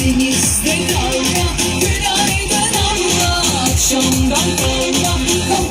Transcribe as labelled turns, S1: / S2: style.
S1: denizde dalga Günaydın anla akşamdan kalma